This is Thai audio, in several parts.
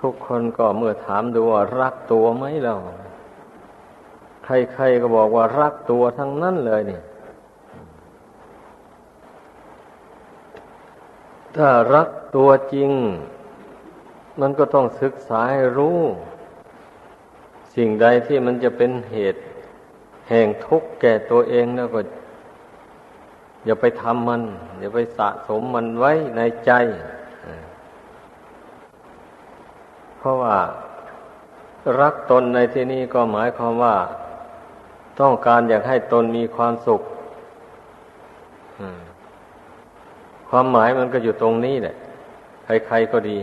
ทุกคนก็เมื่อถามดูว่ารักตัวไหมเราใครๆก็บอกว่ารักตัวทั้งนั้นเลยเนี่ยถ้ารักตัวจริง มันก็ต้องศึกษาให้รู้ สิ่งใดที่มันจะเป็นเหตุ แห่งทุกข์แก่ตัวเองแล้วก็ อย่าไปทำมัน อย่าไปสะสมมันไว้ในใจ เพราะว่ารักตนในที่นี้ก็หมายความว่า ต้องการอยากให้ตนมีความสุขความหมายมันก็อยู่ตรงนี้แหละ ใครๆก็ดี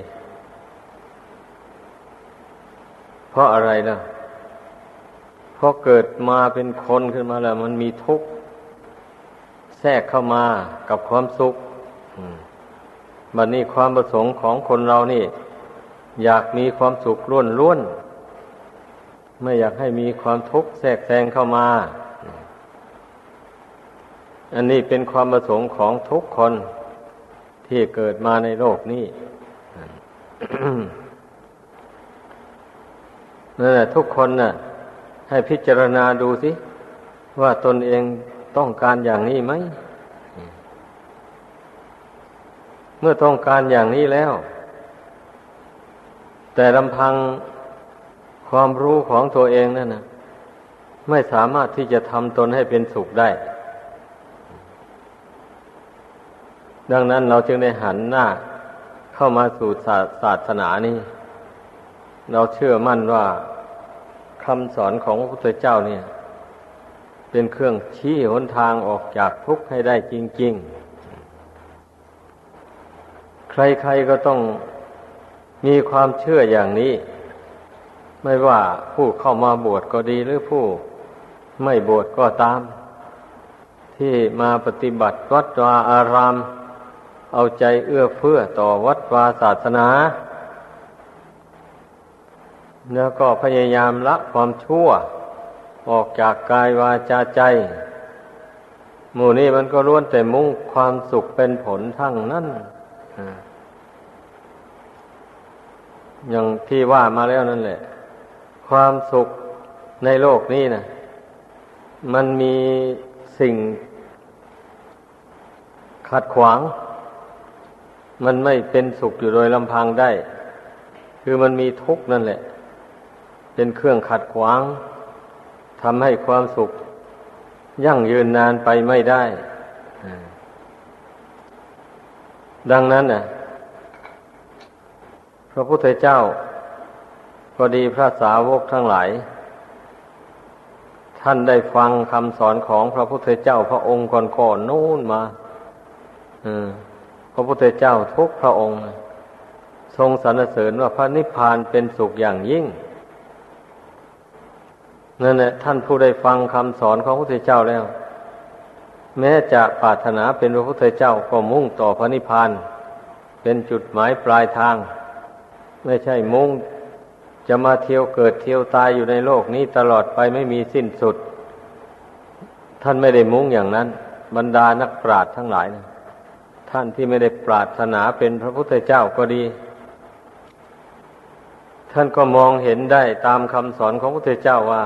เพราะอะไรล่ะเพราะเกิดมาเป็นคนขึ้นมาแล้ว มันมีทุกข์แทรกเข้ามากับความสุขบัดนี้ความประสงค์ของคนเรานี่ อยากมีความสุขล้วนล้วนไม่อยากให้มีความทุกข์แทรกแซงเข้ามา อันนี้เป็นความประสงค์ของทุกคนที่เกิดมาในโลกนี้นั่นแหละทุกคนน่ะ ให้พิจารณาดูสิ ว่าตนเองต้องการอย่างนี้ไหม เมื่อต้องการอย่างนี้แล้ว แต่ลำพังความรู้ของตัวเองนั่นนะไม่สามารถที่จะทำตนให้เป็นสุขได้ ดังนั้นเราจึงได้หันหน้าเข้ามาสู่ศาสนานี้ เราเชื่อมั่นว่าคำสอนของพระพุทธเจ้าเนี่ย เป็นเครื่องชี้หนทางออกจากทุกข์ให้ได้จริง ๆ ใครๆก็ต้อง มีความเชื่ออย่างนี้ ไม่ว่าผู้เข้ามาบวชก็ดีหรือผู้ไม่บวชก็ตาม ที่มาปฏิบัติวัดวาอาราม เอาใจเอื้อเฟื้อต่อวัดวาศาสนา แล้วก็พยายามละความชั่ว ออกจากกายวาจาใจ หมู่นี้มันก็ล้วนแต่มุ่งความสุขเป็นผลทั้งนั้นอ อย่างที่ว่ามาแล้วนั่นแหละ ความสุขในโลกนี้นะมันมีสิ่งขัดขวาง มันไม่เป็นสุขอยู่โดยลำพังได้ คือมันมีทุกข์นั่นแหละ เป็นเครื่องขัดขวางทำให้ความสุข ยั่งยืนนานไปไม่ได้ ดังนั้นน่ะ ระพุทธเจ้าก็ดีพระสาวกทั้งหลาย ท่านได้ฟังคำสอนของพระพุทธเจ้าพระองค์ก่อนๆนู่นมาพระพุทธเจ้าทุกพระองค์ ทรงสรรเสริญว่าพระนิพพานเป็นสุขอย่างยิ่งนั่นแหละท่านผู้ได้ฟังคำสอนของพระพุทธเจ้าแล้ว แม้จะปรารถนาเป็นพระพุทธเจ้าก็มุ่งต่อพระนิพพานเป็นจุดหมายปลายทาง ไม่ใช่มุ่งจะมาเที่ยวเกิดเที่ยวตายอยู่ในโลกนี้ตลอดไปไม่มีสิ้นสุด ท่านไม่ได้มุ่งอย่างนั้น บรรดานักปราชญ์ทั้งหลายนะท่านที่ไม่ได้ปรารถนาเป็นพระพุทธเจ้าก็ดี ท่านก็มองเห็นได้ตามคำสอนของพระพุทธเจ้าว่า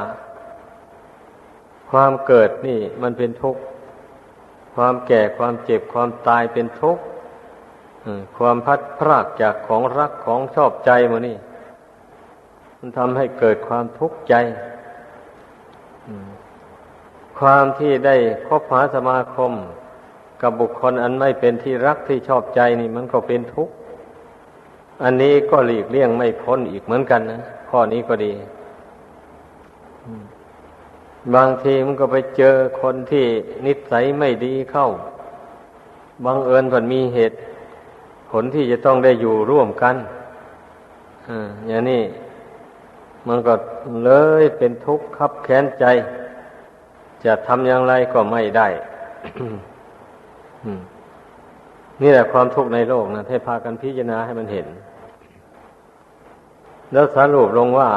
ความเกิดนี่มันเป็นทุกข์ ความแก่ความเจ็บความตายเป็นทุกข์ ความพัดพรากจากของรักของชอบใจมานี่ มันทำให้เกิดความทุกข์ใจ ความที่ได้คบหาสมาคม กับบุคคลอันไม่เป็นที่รักที่ชอบใจนี่ มันก็เป็นทุกข์ อันนี้ก็หลีกเลี่ยงไม่พ้นอีกเหมือนกันนะข้อนี้ก็ดี บางทีมันก็ไปเจอคนที่นิสัยไม่ดีเข้า บางเอิญผลมีเหตุ ผลที่จะต้องได้อยู่ร่วมกันอย่างนี้มันก็เลยเป็นทุกข์คับแค้นใจ จะทำอย่างไรก็ไม่ได้นี่แหละความทุกข์ในโลกนะให้พากันพิจารณาให้มันเห็น แล้วสรุปลงว่า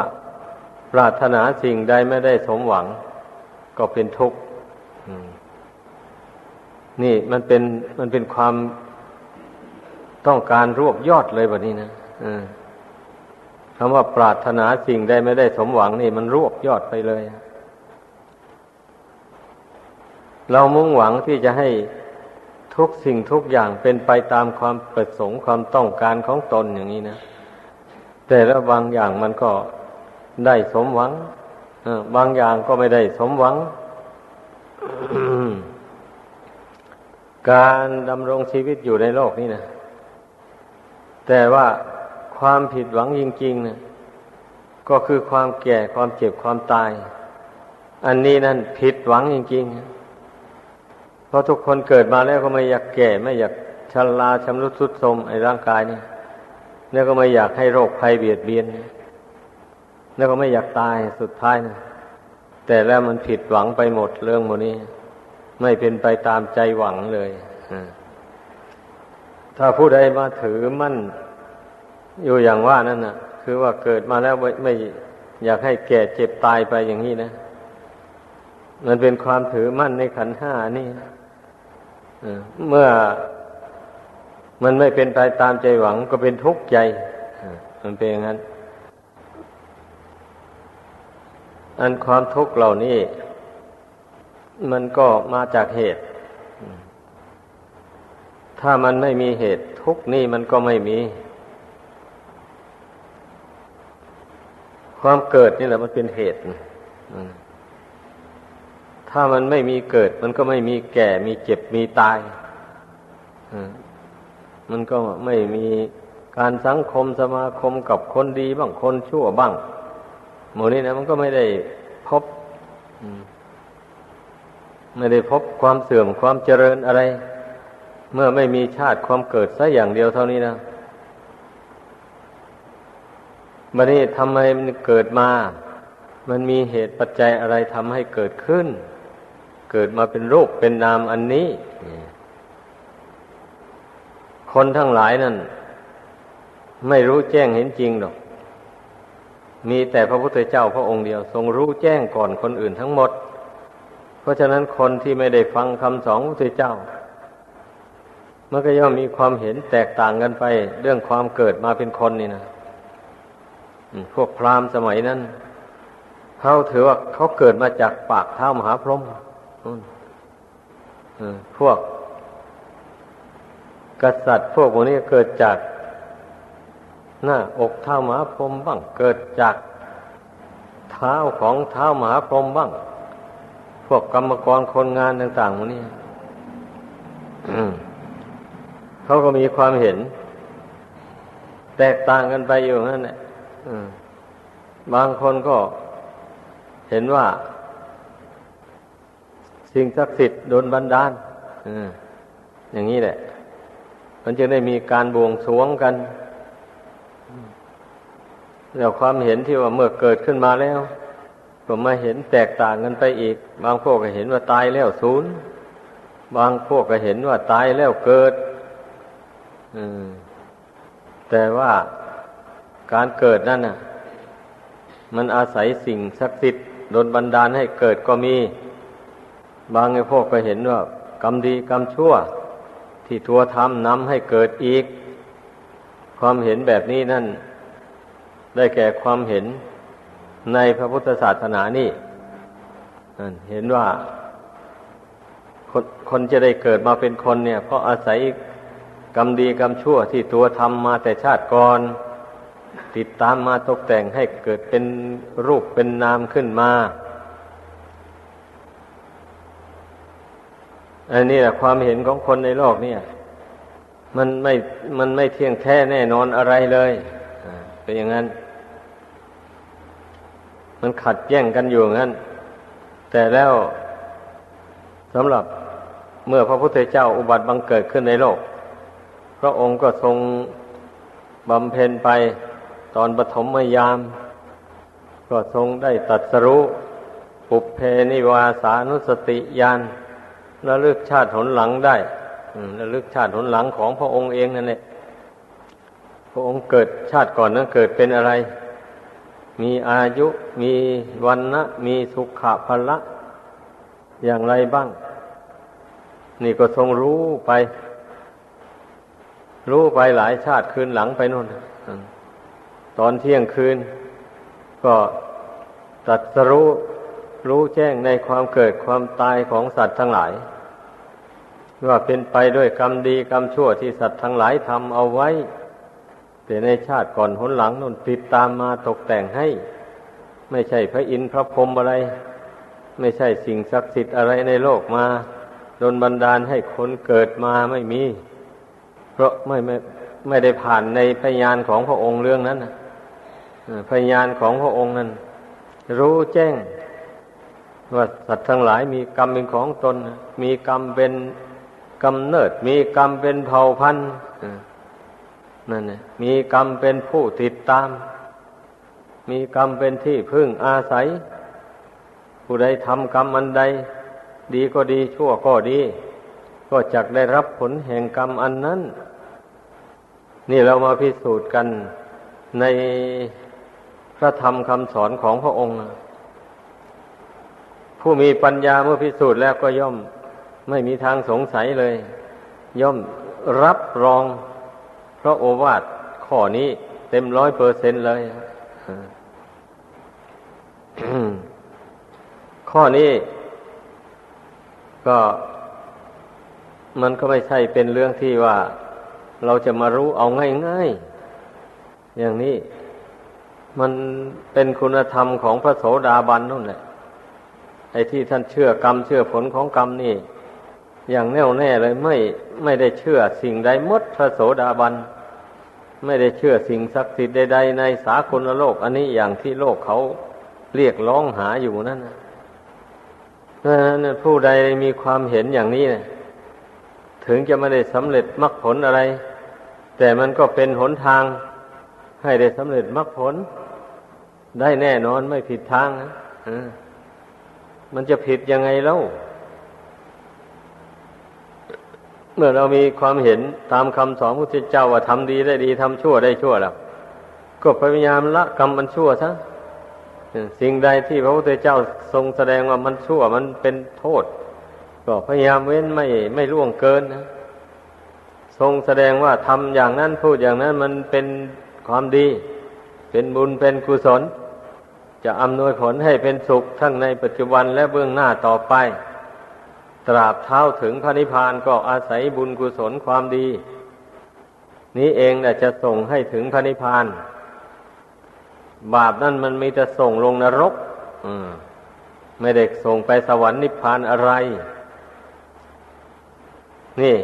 ปรารถนาสิ่งใดไม่ได้สมหวัง ก็เป็นทุกข์นี่มันเป็นมันเป็นความ ต้องการรวบยอดเลยแบบนี้นะคำว่าปรารถนาสิ่งใดไม่ได้สมหวังนี่ มันรวบยอดไปเลย เรามุ่งหวังที่จะให้ทุกสิ่งทุกอย่างเป็นไปตามความประสงค์ความต้องการของตนอย่างนี้นะ แต่แล้วบางอย่างมันก็ได้สมหวังบางอย่างก็ไม่ได้สมหวัง การดำรงชีวิตอยู่ในโลกนี้นะ แต่ว่าความผิดหวังจริงๆเนะก็คือความแก่ความเจ็บความตาย อันนี้นั่นผิดหวังจริงๆ เพราะทุกคนเกิดมาแล้วก็ไม่อยากแก่ ไม่อยากชราชำรุดทรุดโทรมไอ้ร่างกายนี่แล้วก็ไม่อยากให้โรคภัยเบียดเบียน แล้วก็ไม่อยากตายสุดท้ายนะแต่แล้วมันผิดหวังไปหมดเรื่องโมนี้ ไม่เป็นไปตามใจหวังเลย ถ้าผู้ใดมาถือมั่น อยู่อย่างว่านั่นนะคือว่าเกิดมาแล้วไม่ไม่อยากให้แก่เจ็บตายไปอย่างนี้นะ มันเป็นความถือมั่นในขันห้านี่เมื่อมันไม่เป็นไปตามใจหวังก็เป็นทุกข์ใจ มันเป็นอย่างนั้น อันความทุกข์เหล่านี้ มันก็มาจากเหตุ ถ้ามันไม่มีเหตุทุกนี่มันก็ไม่มี ความเกิดนี่แหละมันเป็นเหตุถ้ามันไม่มีเกิด มันก็ไม่มีแก่ มีเจ็บมีตายมันก็ไม่มีการสังคมสมาคมกับคนดีบ้างคนชั่วบ้างหมู่นี้นะมันก็ไม่ได้พบ ไม่ได้พบความเสื่อมความเจริญอะไร เมื่อไม่มีชาติความเกิดสัอย่างเดียวเท่านี้นะบัดนี้ทำไมมันเกิดมา มันมีเหตุปัจจัยอะไรทำให้เกิดขึ้น เกิดมาเป็นรูปเป็นนามอันนี้ คนทั้งหลายนั่น ไม่รู้แจ้งเห็นจริงหรอก มีแต่พระพุทธเจ้าพระองค์เดียว ทรงรู้แจ้งก่อนคนอื่นทั้งหมด เพราะฉะนั้นคนที่ไม่ได้ฟังคำสอนพระพุทธเจ้า มันก็ย่อมมีความเห็นแตกต่างกันไป เรื่องความเกิดมาเป็นคนนี่นะพวกพราหมณ์สมัยนั้นเขาถือว่าเขาเกิดมาจากปากเท้ามหาพรหมพวก กษัตริย์พวกพวกนี้เกิดจากหน้าอกเท้ามหาพรหมบ้าง เกิดจากเท้าของเท้ามหาพรหมบ้าง พวกกรรมกรคนงานต่างๆพวกนี้ เขาก็มีความเห็น แตกต่างกันไปอยู่นั่นแหละบางคนก็เห็นว่า สิ่งศักดิ์สิทธิ์โดนบันดาลอย่างนี้แหละ มันจึงได้มีการบวงสวงกันแล้วความเห็นที่ว่าเมื่อเกิดขึ้นมาแล้ว ก็มาเห็นแตกต่างกันไปอีก บางพวกก็เห็นว่าตายแล้วศูนย์ บางพวกก็เห็นว่าตายแล้วเกิด แต่ว่าการเกิดนั่นน่ะ มันอาศัยสิ่งศักดิ์สิทธิ์โดนบันดาลให้เกิดก็มี บางไอ้พวกก็เห็นว่า กรรมดีกรรมชั่ว ที่ตัวทำนำให้เกิดอีก ความเห็นแบบนี้นั่น ได้แก่ความเห็นในพระพุทธศาสนานี่เห็นว่าคนคนจะได้เกิดมาเป็นคนเนี่ย เพราะอาศัย กรรมดีกรรมชั่วที่ตัวทำมาแต่ชาติก่อน ติดตามมาตกแต่งให้เกิดเป็นรูปเป็นนามขึ้นมา อันนี้แหละความเห็นของคนในโลกเนี่ย มันไม่ มันไม่เที่ยงแท้แน่นอนอะไรเลยเป็นอย่างนั้น มันขัดแย้งกันอยู่งั้น แต่แล้วสำหรับเมื่อพระพุทธเจ้าอุบัติบังเกิดขึ้นในโลก พระองค์ก็ทรงบำเพ็ญไปตอนปฐมยาม ก็ทรงได้ตัดสรุปุเพนิวาสานุสติญาณระลึกชาติหนหลังได้ระลึกชาติหนหลังของพระองค์เองนั่นแหละพระองค์เกิดชาติก่อนนั้นเกิดเป็นอะไร มีอายุมีวันนะมีสุขะพละ อย่างไรบ้าง นี่ก็ทรงรู้ไป รู้ไปหลายชาติคืนหลังไปนู่นตอนเที่ยงคืน ก็ตรัสรู้รู้แจ้งในความเกิดความตายของสัตว์ทั้งหลาย ว่าเป็นไปด้วยกรรมดีกรรมชั่วที่สัตว์ทั้งหลายทำเอาไว้ แต่ในชาติก่อนหนหลังนนติดตามมาตกแต่งให้ ไม่ใช่พระอินทร์พระพรหมอะไร ไม่ใช่สิ่งศักดิ์สิทธิ์อะไรในโลกมาโดนบันดาลให้คนเกิดมาไม่มี เพราะไม่ไม่ไม่ได้ผ่านในพยานของพระองค์เรื่องนั้นนะพยานของพระองค์นั้น รู้แจ้ง ว่าสัตว์ทั้งหลายมีกรรมเป็นของตน มีกรรมเป็นกำเนิด มีกรรมเป็นเผ่าพันธุ์นั่นนะมีกรรมเป็นผู้ติดตาม มีกรรมเป็นที่พึ่งอาศัย ผู้ใดทำกรรมอันใด ดีก็ดีชั่วก็ดี ก็จักได้รับผลแห่งกรรมอันนั้น นี่เรามาพิสูจน์กันในพระธรรมคำสอนของพระองค์ ผู้มีปัญญาเมื่อพิสูจน์แล้วก็ย่อมไม่มีทางสงสัยเลย ย่อมรับรองพระโอวาทข้อนี้เต็มร้อยเปอร์เซนเลยข้อนี้ก็ มันก็ไม่ใช่เป็นเรื่องที่ว่าเราจะมารู้เอาง่ายๆ อย่างนี้มันเป็นคุณธรรมของพระโสดาบันนั่นแหละไอ้ที่ท่านเชื่อกรรมเชื่อผลของกรรมนี่ อย่างแน่วแน่เลยไม่ไม่ได้เชื่อสิ่งใดมดพระโสดาบัน ไม่ได้เชื่อสิ่งศักดิ์สิทธิ์ใดๆในสากลโลก อันนี้อย่างที่โลกเขาเรียกร้องหาอยู่นั่นนะนั้นผู้ใดมีความเห็นอย่างนี้นะ ถึงจะไม่ได้สำเร็จมรรคผลอะไร แต่มันก็เป็นหนทาง ให้ได้สำเร็จมรรคผล ได้แน่นอนไม่ผิดทางนะมันจะผิดยังไงเล่าเมื่อเรามีความเห็นตามคำสอนพระพุทธเจ้าว่าทำดีได้ดีทำชั่วได้ชั่วแล้ว ก็พยายามละกรรมมันชั่วซะสิ่งใดที่พระพุทธเจ้าทรงแสดงว่ามันชั่วมันเป็นโทษ ก็พยายามเว้นไม่ไม่ล่วงเกินนะ ทรงแสดงว่าทำอย่างนั้นพูดอย่างนั้นมันเป็นความดี เป็นบุญเป็นกุศล จะอำนวยผลให้เป็นสุขทั้งในปัจจุบันและเบื้องหน้าต่อไป ตราบเท้าถึงพระนิพพานก็อาศัยบุญกุศลความดี นี้เองแหละจะส่งให้ถึงพระนิพพาน บาปนั่นมันมีแต่ส่งลงนรก อืไม่ได้ส่งไปสวรรค์นิพพานอะไร นี่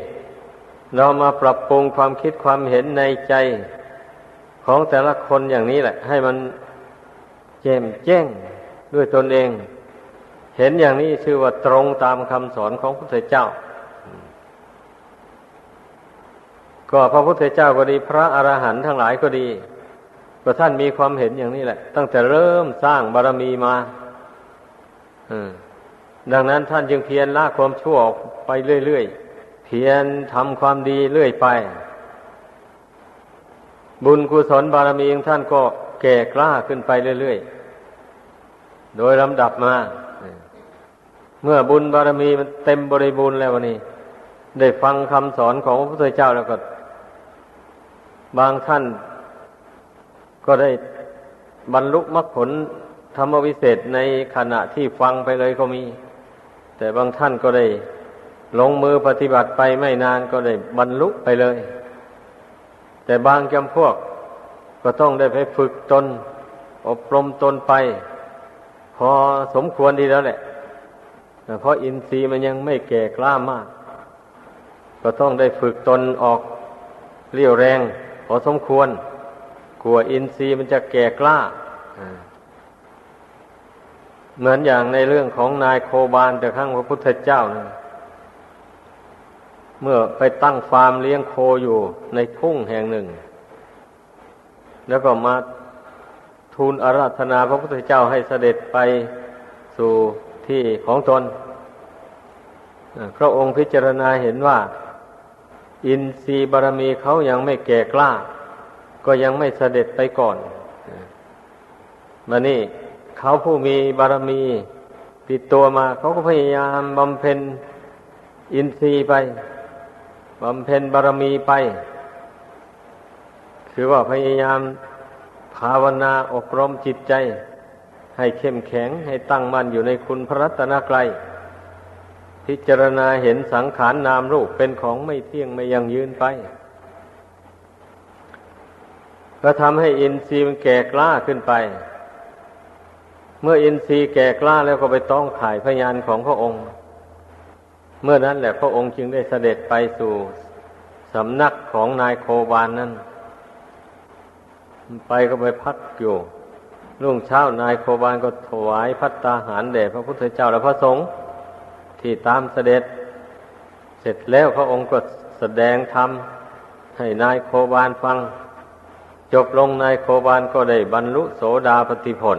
เรามาปรับปรุงความคิดความเห็นในใจของแต่ละคนอย่างนี้แหละ ให้มันแจ่มแจ้งด้วยตนเอง เห็นอย่างนี้ชื่อว่าตรงตามคำสอนของพระพุทธเจ้า ก็พระพุทธเจ้าก็ดี พระอรหันต์ทั้งหลายก็ดีก็ท่านมีความเห็นอย่างนี้แหละ ตั้งแต่เริ่มสร้างบารมีมาดังนั้นท่านจึงเพียรละความชั่วออกไปเรื่อยๆ พียรทำความดีเรื่อยไป บุญกุศลบารมีของท่านก็แก่กล้าขึ้นไปเรื่อยๆ โดยลำดับมา เมื่อบุญบารมีมันเต็มบริบูรณ์แล้ววันนี้ ได้ฟังคำสอนของพระพุทธเจ้าแล้วก็ บางท่านก็ได้บรรลุมรรคผลธรรมวิเศษในขณะที่ฟังไปเลยก็มี แต่บางท่านก็ได้ ลงมือปฏิบัติไปไม่นานก็ได้บรรลุไปเลย แต่บางจำพวกก็ต้องได้ไปฝึกตน อบรมตนไป พอสมควรดีแล้วแหละเพราะอินทรีย์มันยังไม่แก่กล้ามาก ก็ต้องได้ฝึกตนออกเรี่ยวแรง พอสมควร กลัวอินทรีย์มันจะแก่กล้า เหมือนอย่างในเรื่องของนายโคบาลแต่ข้างพระพุทธเจ้านะ เมื่อไปตั้งฟาร์มเลี้ยงโคอยู่ในทุ่งแห่งหนึ่ง แล้วก็มาทูลอาราธนาพระพุทธเจ้าให้เสด็จไปสู่ที่ของตนพระองค์พิจารณาเห็นว่า อินทรีย์บารมีเขายังไม่แก่กล้า ก็ยังไม่เสด็จไปก่อนมานี่เขาผู้มีบารมีติดตัวมา เขาก็พยายามบำเพ็ญอินทรีย์ไป บำเพ็ญบารมีไป คือว่าพยายามภาวนาอบรมจิตใจ ให้เข้มแข็งให้ตั้งมั่นอยู่ในคุณพระรัตนกรัยพิจารณาเห็นสังขารนนามรูปเป็นของไม่เที่ยงไม่ยังยืนไปก็ทำให้อินทรีย์มันแก่กล้าขึ้นไป เมื่ออินทรีย์แก่กล้าแล้วก็ไปต้องขายพยานของพระองค์ เมื่อนั้นแหละพระองค์จึงได้เสด็จไปสู่สำนักของนายโคบานนั้น ไปก็ไปพักอยู่รุ่งเช้านายโคบานก็ถวายพัตตาหารแด่พระพุทธเจ้าและพระสงฆ์ที่ตามเสด็จ เสร็จแล้วพระองค์ก็แสดงธรรมให้นายโคบานฟัง จบลงนายโคบานก็ได้บรรลุโสดาปติผล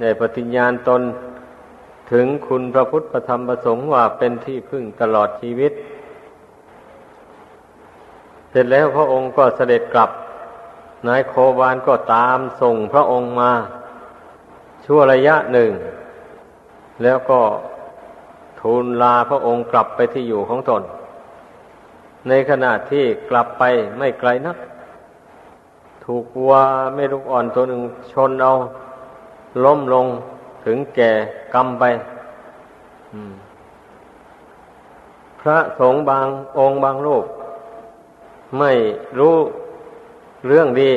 ได้ปฏิญญาณตน ถึงคุณพระพุทธธรรมพระสงฆ์ว่าเป็นที่พึ่งตลอดชีวิต เสร็จแล้วพระองค์ก็เสด็จกลับ นายโคบานก็ตามส่งพระองค์มา ชั่วระยะหนึ่ง แล้วก็ทูลลาพระองค์กลับไปที่อยู่ของตน ในขณะที่กลับไปไม่ไกลนัก ถูกวัวไม่ลูกอ่อนตัวหนึ่งชนเอาล้มลง ถึงแก่กรรมไปพระสงฆ์บางองค์บางรูป ไม่รู้เรื่องดี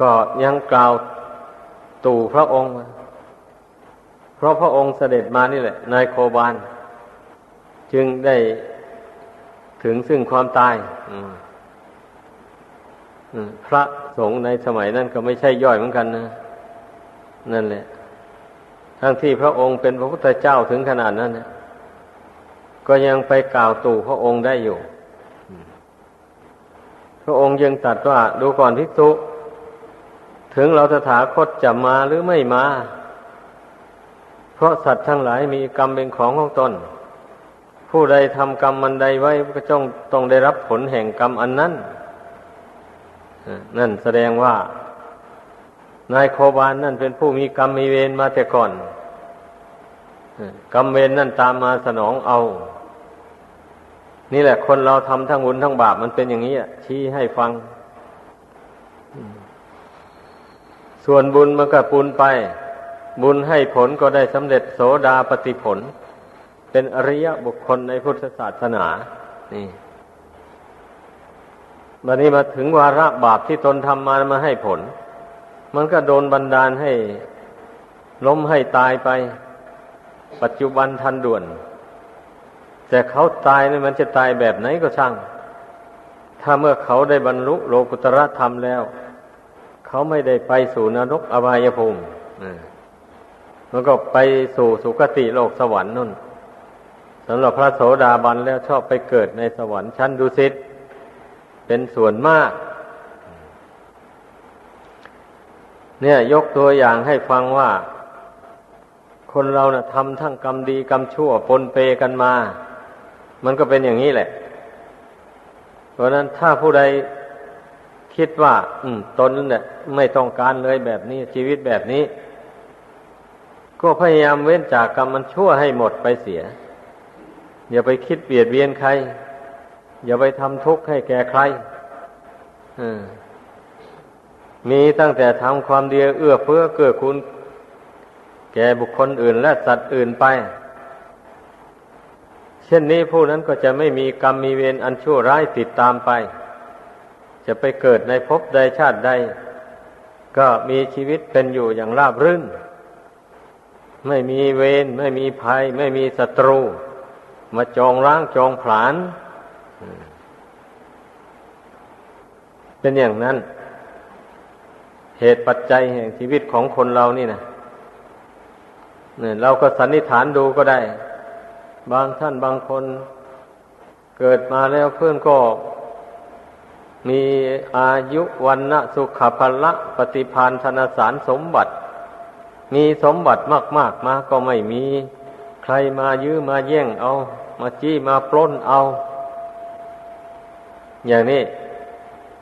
ก็ยังกล่าวตู่พระองค์ เพราะพระองค์เสด็จมานี่แหละ นายโคบานจึงได้ถึงซึ่งความตายพระสงฆ์ในสมัยนั้นก็ไม่ใช่ย่อยเหมือนกันนะ นั่นแหละ ทั้งที่พระองค์เป็นพระพุทธเจ้าถึงขนาดนั้นนะก็ยังไปกล่าวตู่พระองค์ได้อยู่ พระองค์ยังตรัสว่าดูก่อนภิกษุถึงเราตถาคตจะมาหรือไม่มา เพราะสัตว์ทั้งหลายมีกรรมเป็นของของตน ผู้ใดทำกรรมมันใดไว้ก็จ้องต้องได้รับผลแห่งกรรมอันนั้น นั่นแสดงว่า นายโคบานนั่นเป็นผู้มีกรรมมีเวรมาแต่ก่อนกรรมเวรนั่นตามมาสนองเอา นี่แหละคนเราทำทั้งบุญทั้งบาปมันเป็นอย่างนี้ชี้ให้ฟัง ส่วนบุญมันก็ปุนไป บุญให้ผลก็ได้สำเร็จโสดาปฏิผล เป็นอริยบุคคลในพุทธศาสนา นี่บันนี้มาถึงวาระบาปที่ตนทำมามาให้ผล มันก็โดนบันดาลให้ล้มให้ตายไป ปัจจุบันทันด่วน แต่เขาตายนี่มันจะตายแบบไหนก็ช่าง ถ้าเมื่อเขาได้บรรลุโลกุตระธรรมแล้ว เขาไม่ได้ไปสู่นรกอบายภูมิมันก็ไปสู่สุคติโลกสวรรค์นั่นสำหรับพระโสดาบันแล้วชอบไปเกิดในสวรรค์ชั้นดุสิตเป็นส่วนมาก เนี่ยยกตัวอย่างให้ฟังว่า คนเรานะ่ะทำทั้งกรรมดีกรรมชั่วปนเปกันมา มันก็เป็นอย่างนี้แหละ เพราะนั้นถ้าผู้ใดคิดว่า อืมตนเนี่ยไม่ต้องการเลยแบบนี้ชีวิตแบบนี้ ก็พยายามเว้นจากกรรมมันชั่วให้หมดไปเสีย อย่าไปคิดเบียดเบียนใคร อย่าไปทำทุกข์ให้แก่ใคร อืม มีตั้งแต่ทำความดีเอื้อเฟื้อเกื้อกูลแก่บุคคลอื่นและสัตว์อื่นไป เช่นนี้ผู้นั้นก็จะไม่มีกรรมมีเวรอันชั่วร้ายติดตามไป จะไปเกิดในภพใดชาติใด ก็มีชีวิตเป็นอยู่อย่างราบรื่น ไม่มีเวรไม่มีภัย ไม่มีศัตรู มาจองร้างจองผลาญเป็นอย่างนั้น เหตุปัจจัยแห่งชีวิตของคนเรานี่นะเนี่ยเราก็สันนิษฐานดูก็ได้ บางท่านบางคนเกิดมาแล้วเพื่อนก็มีอายุวันนะสุขภละปฏิพานธนสารสมบัติ มีสมบัติมาก ๆ มาก็ไม่มี ใครมายื้อมาแย่งเอา มาจี้มาปล้นเอา อย่างนี้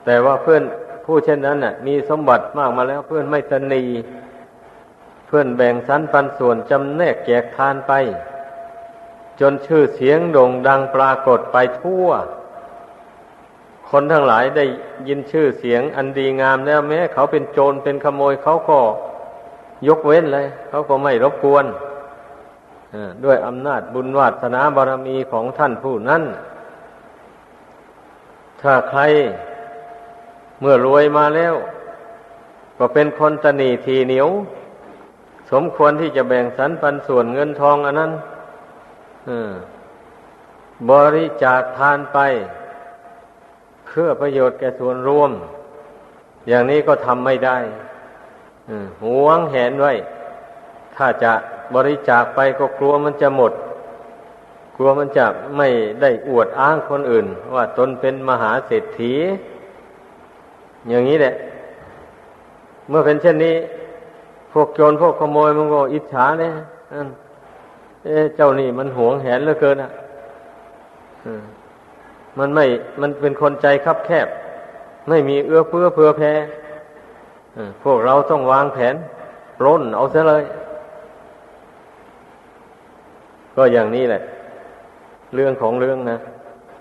แต่ว่าเพื่อน ผู้เช่นนั้นน่ะ มีสมบัติมากมาแล้วเพื่อนไม่ตนี เพื่อนแบ่งสรรปันส่วนจำแนกแจกทานไป จนชื่อเสียงโด่งดังปรากฏไปทั่ว คนทั้งหลายได้ยินชื่อเสียงอันดีงามแล้วแม้ เขาเป็นโจรเป็นขโมยเขาก็ยกเว้นเลย เขาก็ไม่รบกวนด้วยอำนาจบุญวาสนาบารมีของท่านผู้นั้น ถ้าใคร เมื่อรวยมาแล้ว ก็เป็นคนตนีทีเหนียว สมควรที่จะแบ่งสรรปันส่วนเงินทองอันนั้นบริจาคทานไป เพื่อประโยชน์แก่ส่วนรวม อย่างนี้ก็ทำไม่ได้หวงแหนไว้ ถ้าจะบริจาคไปก็กลัวมันจะหมด กลัวมันจะไม่ได้อวดอ้างคนอื่น ว่าตนเป็นมหาเศรษฐี อย่างนี้แหละ เมื่อเป็นเช่นนี้ พวกโจรพวกขโมยมันก็อิจฉาเนี่ยเจ้านี่มันหวงแหนเหลือเกินอะมันไม่ มันเป็นคนใจคับแคบ ไม่มีเอื้อเฟื้อเผื่อแผ่พวกเราต้องวางแผนร่นเอาเสียเลย ก็อย่างนี้แหละ เรื่องของเรื่องนะ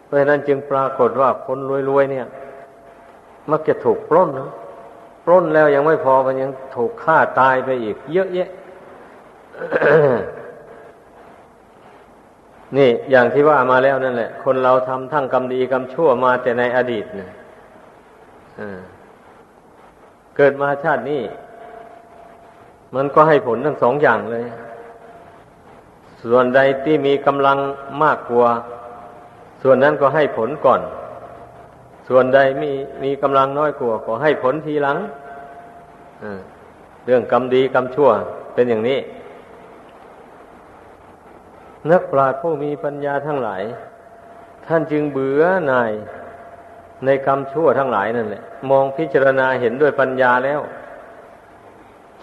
เพราะฉะนั้นจึงปรากฏว่าคนรวยๆเนี่ย มักจะถูกปล้นนะปล้นแล้วยังไม่พอมันยังถูกฆ่าตายไปอีก เยอะแยะนี่อย่างที่ว่ามาแล้วนั่นแหละ คนเราทำทั้งกรรมดีกรรมชั่วมาแต่ในอดีตเนี่ยเกิดมาชาตินี้ มันก็ให้ผลทั้งสองอย่างเลย ส่วนใดที่มีกำลังมากกว่า ส่วนนั้นก็ให้ผลก่อน ส่วนใดมีมีกำลังน้อยกว่าก็ให้ผลทีหลังเรื่องกรรมดีกรรมชั่วเป็นอย่างนี้ นักปราชญ์ผู้มีปัญญาทั้งหลาย ท่านจึงเบื่อหน่ายในกรรมชั่วทั้งหลายนั่นแหละ มองพิจารณาเห็นด้วยปัญญาแล้ว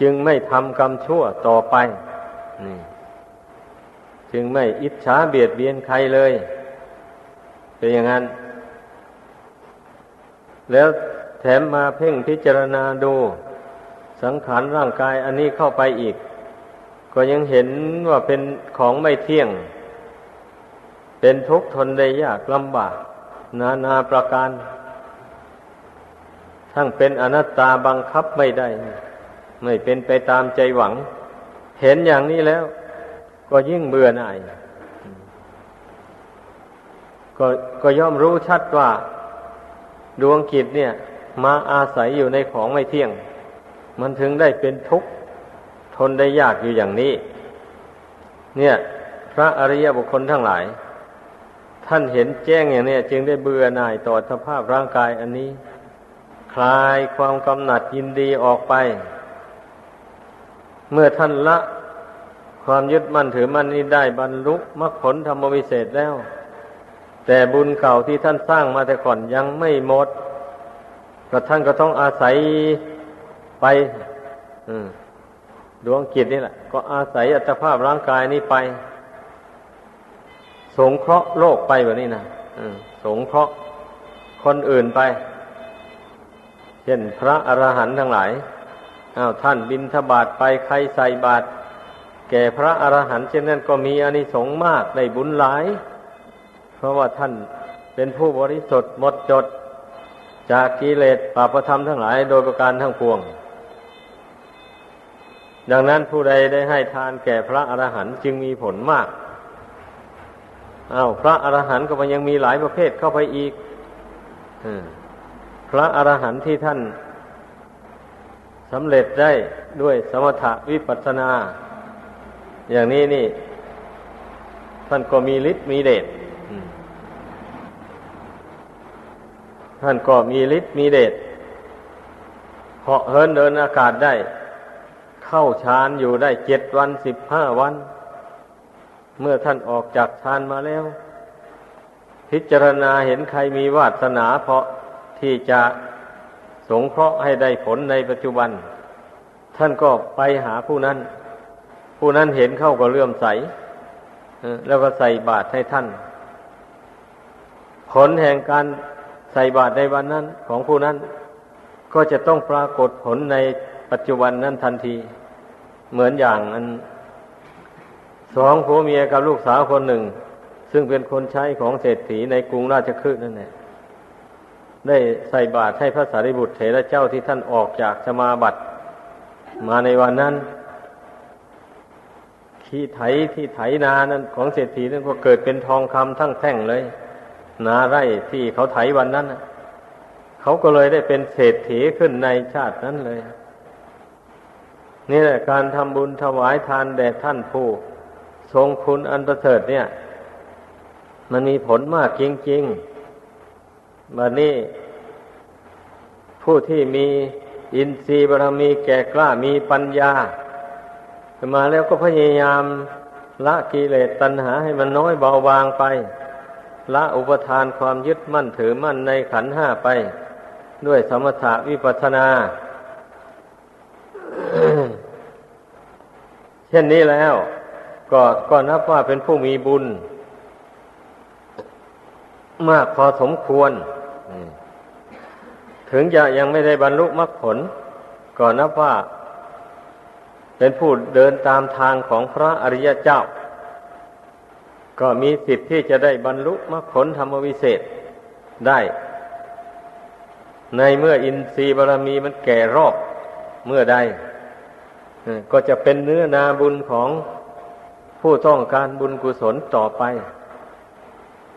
จึงไม่ทำกรรมชั่วต่อไปนี่จึงไม่อิจฉาเบียดเบียนใครเลย เป็นอย่างนั้น แล้วแถมมาเพ่งพิจารณาดู สังขารร่างกายอันนี้เข้าไปอีก ก็ยังเห็นว่าเป็นของไม่เที่ยง เป็นทุกข์ทนได้ยากลำบาก นานาประการ ทั้งเป็นอนัตตาบังคับไม่ได้ ไม่เป็นไปตามใจหวัง เห็นอย่างนี้แล้ว ก็ยิ่งเบื่อหน่ายก็ก็ย่อมรู้ชัดว่า ดวงกิจเนี่ย มาอาศัยอยู่ในของไม่เที่ยง มันถึงได้เป็นทุกข์ทนได้ยากอยู่อย่างนี้ เนี่ย พระอริยบุคคลทั้งหลาย ท่านเห็นแจ้งอย่างนี้จึงได้เบื่อหน่ายต่อสภาพร่างกายอันนี้ คลายความกำหนัดยินดีออกไป เมื่อท่านละความยึดมั่นถือมั่นนี้ได้บรรลุมรรคผลธรรมวิเศษแล้ว แต่บุญเก่าที่ท่านสร้างมาแต่ก่อนยังไม่หมดก็ท่านก็ต้องอาศัยไปดวงกิจนี่แหละ ก็อาศัยอัตภาพร่างกายนี้ไป สงเคราะห์โลกไปแบบนี้นะสงเคราะห์คนอื่นไป เช่นพระอรหันต์ทั้งหลายอ้าวท่านบินทบาทไปใครใส่บาตแก่พระอรหันต์เช่นนั้นก็มีอานิสงส์มากได้บุญหลาย เพราะว่าท่านเป็นผู้บริสุทธิ์หมดจด จากกิเลสปาประธรรมทั้งหลายโดยประการทั้งปวง ดังนั้นผู้ใดได้ให้ทานแก่พระอรหันต์จึงมีผลมากอา้าวพระอรหันต์ก็มันยังมีหลายประเภทเข้าไปอีกอพระอรหันต์ที่ท่านสำเร็จได้ด้วยสมถะวิปัสสนา อย่างนี้นี่ ท่านก็มีฤทธิ์มีเดช ท่านก็มีฤทธิ์มีเดชเหาะเหินเดินอากาศได้ เข้าฌานอยู่ได้เจ็ดวันสิบห้าวัน เมื่อท่านออกจากฌานมาแล้ว พิจารณาเห็นใครมีวาสนาเพราะที่จะสงเคราะห์ให้ได้ผลในปัจจุบัน ท่านก็ไปหาผู้นั้น ผู้นั้นเห็นเข้าก็เลื่อมใสแล้วก็ใส่บาตรให้ท่าน ผลแห่งการ ใส่บาตรในวันนั้นของผู้นั้น ก็จะต้องปรากฏผลในปัจจุบันนั้นทันที เหมือนอย่างอันสองผัวเมียกับลูกสาวคนหนึ่ง ซึ่งเป็นคนใช้ของเศรษฐีในกรุงราชคฤห์นั่นแหละได้ใส่บาตรให้พระสารีบุตรเถระเจ้าที่ท่านออกจากสมาบัติ มาในวันนั้นที่ไถที่ไถนานั้นของเศรษฐีนั้นก็เกิดเป็นทองคำทั้งแท่งเลย นาไร่ที่เขาไถวันนั้นเขาก็เลยได้เป็นเศรษฐีขึ้นในชาตินั้นเลย นี่แหละการทำบุญถวายทานแด่ท่านผู้ ทรงคุณอันประเสริฐเนี่ย มันมีผลมากจริงๆบัดนี้ ผู้ที่มีอินทรีย์บารมีแก่กล้ามีปัญญามาแล้วก็พยายามละกิเลสตัณหาให้มันน้อยเบาบางไป ละอุปทานความยึดมั่นถือมั่นในขันห้าไป ด้วยสมถะวิปัสนา เช่นนี้แล้ว ก็ก็นับว่าเป็นผู้มีบุญ มากพอสมควร ถึงจะยังไม่ได้บรรลุมรรคผล ก็นับว่า เป็นผู้เดินตามทางของพระอริยเจ้า ก็มีสิทธิ์ที่จะได้บรรลุมรรคผลธรรมวิเศษได้ ในเมื่ออินทรีย์บารมีมันแก่รอบเมื่อใดก็จะเป็นเนื้อนาบุญของผู้ต้องการบุญกุศลต่อไป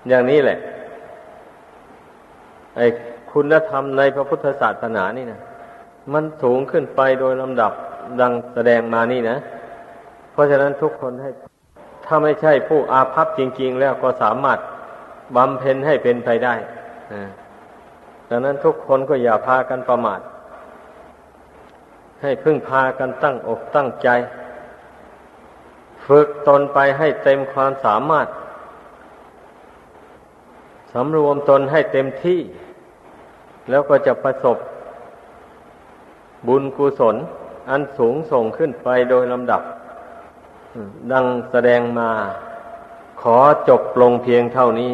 อย่างนี้แหละ ไอ้คุณธรรมในพระพุทธศาสนานี่นะมันสูงขึ้นไปโดยลำดับดังแสดงมานี่นะ เพราะฉะนั้นทุกคนให้ ถ้าไม่ใช่ผู้อาภัพจริง ๆ แล้วก็สามารถบำเพ็ญให้เป็นไปได้ดังนั้นทุกคนก็อย่าพากันประมาท ให้พึ่งพากันตั้งอกตั้งใจ ฝึกตนไปให้เต็มความสามารถสำรวมตนให้เต็มที่ แล้วก็จะประสบ บุญกุศล อันสูงส่งขึ้นไปโดยลำดับ ดังแสดงมา ขอจบลงเพียงเท่านี้